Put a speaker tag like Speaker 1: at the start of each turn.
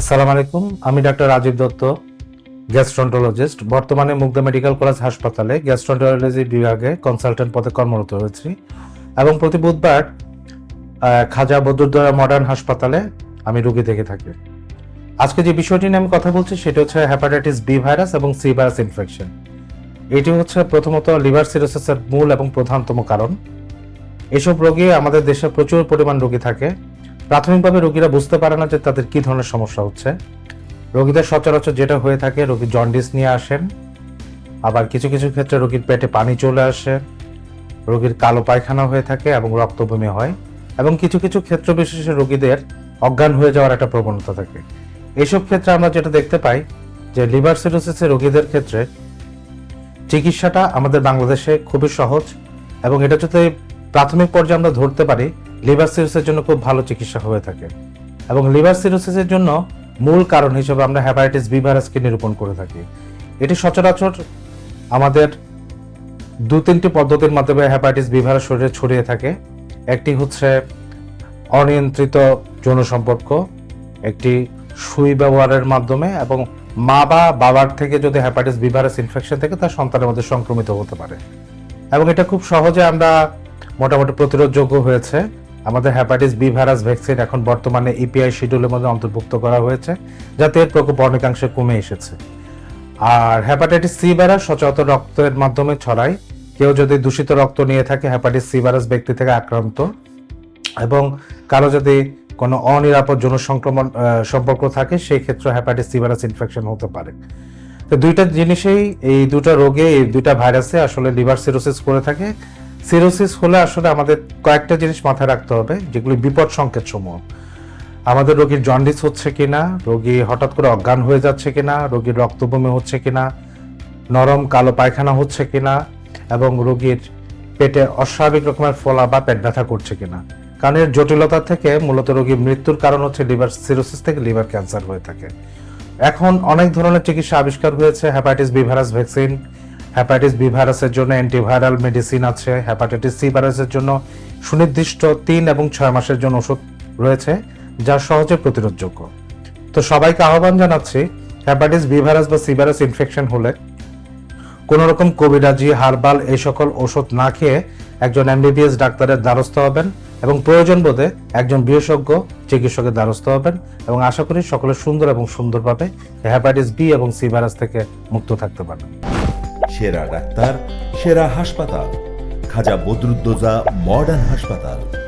Speaker 1: আসসালামু আলাইকুম, আমি ডাক্তার রাজীব দত্ত গ্যাস্ট্রন্টোলজিস্ট বর্তমানে মুগ্ধা মেডিকেল কলেজ হাসপাতালে গ্যাস্ট্রন্টোলজি বিভাগে কনসালটেন্ট পদে কর্মরত রয়েছি এবং প্রতি বুধবার খাজা বদরুদ্দোরা মডার্ন হাসপাতালে আমি রোগী দেখে থাকি। আজকে যে বিষয়টি নিয়ে আমি কথা বলছি, সেটা হচ্ছে হ্যাপাটাইটিস বি ভাইরাস এবং সি ভাইরাস ইনফেকশন এটি হচ্ছে প্রথমত লিভার সিরোসিসের মূল এবং প্রধানতম কারণ। এসব রোগী আমাদের দেশে প্রচুর পরিমাণ রোগী থাকে। প্রাথমিকভাবে রোগীরা বুঝতে পারে না যে তাদের কি ধরনের সমস্যা হচ্ছে। রোগীদের সচরাচর যেটা হয়ে থাকে, রোগী জন্ডিস নিয়ে আসেন। আবার কিছু কিছু ক্ষেত্রে রোগীর পেটে পানি চলে আসে। রোগীর কালো পায়খানা হয়ে থাকে এবং রক্তবমি হয়। এবং কিছু কিছু ক্ষেত্র বিশেষে রোগীদের অজ্ঞান হয়ে যাওয়ার একটা প্রবণতা থাকে। এইসব ক্ষেত্রে আমরা যেটা দেখতে পাই যে লিভার সিরোসিসের রোগীদের ক্ষেত্রে চিকিৎসাটা আমাদের বাংলাদেশে খুবই সহজ এবং এটা যদি প্রাথমিক পর্যায়ে আমরা ধরতে পারি লিভার সিরোসিসের জন্য খুব ভালো চিকিৎসা হয়ে থাকে এবং লিভার সিরোসিসের জন্য মূল কারণ হিসেবে আমরা হ্যাপাটাইটিস বি ভাইরাসকে নিরূপণ করে থাকি। এটি সচরাচর আমাদের দু তিনটি পদ্ধতির মাধ্যমে হ্যাপাটাইটিস বি ভাইরাস শরীরে ছড়িয়ে থাকে। একটি হচ্ছে অনিয়ন্ত্রিত যৌন সম্পর্ক, একটি সুই ব্যবহারের মাধ্যমে এবং মা বা বাবার থেকে যদি হ্যাপাটাইটিস বি ভাইরাস ইনফেকশন থেকে, তার সন্তানের মধ্যে সংক্রমিত হতে পারে। এবং এটা খুব সহজে আমরা মোটামুটি প্রতিরোধযোগ্য হয়েছে। আমাদের হ্যাপাটাইটিস বি ভাইরাস ভ্যাকসিন এখন বর্তমানে ইপিআই শিডিউলের মধ্যে অন্তর্ভুক্ত করা হয়েছে, যাতে এর প্রকোপ অনেকাংশে কমে এসেছে। আর হ্যাপাটাইটিস সি ভাইরাস সচরাচর রক্তের মাধ্যমে ছড়ায়। কেউ যদি দূষিত রক্ত নিয়ে থাকে হ্যাপাটাইটিস সি ভাইরাস ব্যক্তি থেকে আক্রান্ত। এবং কারও যদি কোনো অনিরাপদ যৌন সংক্রমণ সম্পর্ক থাকে, সেই ক্ষেত্রে হ্যাপাটাইটিস সি ভাইরাস ইনফেকশন হতে পারে। তো দুইটা জিনিসেই, এই দুটা রোগে, এই দুইটা ভাইরাসে আসলে লিভার সিরোসিস করে থাকে। সিরোসিস হলে আসলে আমাদের কয়েকটা জিনিস মাথায় রাখতে হবে, যেগুলি বিপদ সংকেত সমূহ আমাদের রোগীর জন্ডিস হচ্ছে কিনা, রোগী হঠাৎ করে অজ্ঞান হয়ে যাচ্ছে কিনা, রোগীর রক্তবমি হচ্ছে কিনা, নরম কালো পায়খানা হচ্ছে কিনা, এবং রোগীর পেটে অস্বাভাবিক রকমের ফলা বা পেট ব্যথা করছে কিনা। কারণ এর জটিলতা থেকে মূলত রোগীর মৃত্যুর কারণ হচ্ছে লিভার সিরোসিস থেকে লিভার ক্যান্সার হয়ে থাকে। এখন অনেক ধরনের চিকিৎসা আবিষ্কার হয়েছে hepatitis B virus vaccine hepatitis B ভাইরাসের জন্য অ্যান্টিভাইরাল মেডিসিন আছে। হ্যাপাটাইটিস সি ভাইরাসের জন্য সুনির্দিষ্ট তিন এবং ছয় মাসের জন্য ওষুধ রয়েছে, যা সহজে প্রতিরোধযোগ্য। তো সবাইকে আহ্বান জানাচ্ছি হ্যাপাটাইটিস বি ভাইরাস বা সি ভাইরাস ইনফেকশন হলে কোনো রকম কোভিডাজি হার্বাল এই সকল ওষুধ না খেয়ে একজন এমবিবিএস ডাক্তারের দ্বারস্থ হবেন এবং প্রয়োজন বোধে একজন বিশেষজ্ঞ চিকিৎসকের দ্বারস্থ হবেন এবং আশা করি সকলে সুন্দর এবং সুন্দরভাবে হ্যাপাটাইটিস বি এবং সি ভাইরাস থেকে মুক্ত থাকতে পারবেন।
Speaker 2: সেরা ডাক্তার সেরা হাসপাতাল। খাজা বদরুদ্দোজা মডার্ন হাসপাতাল।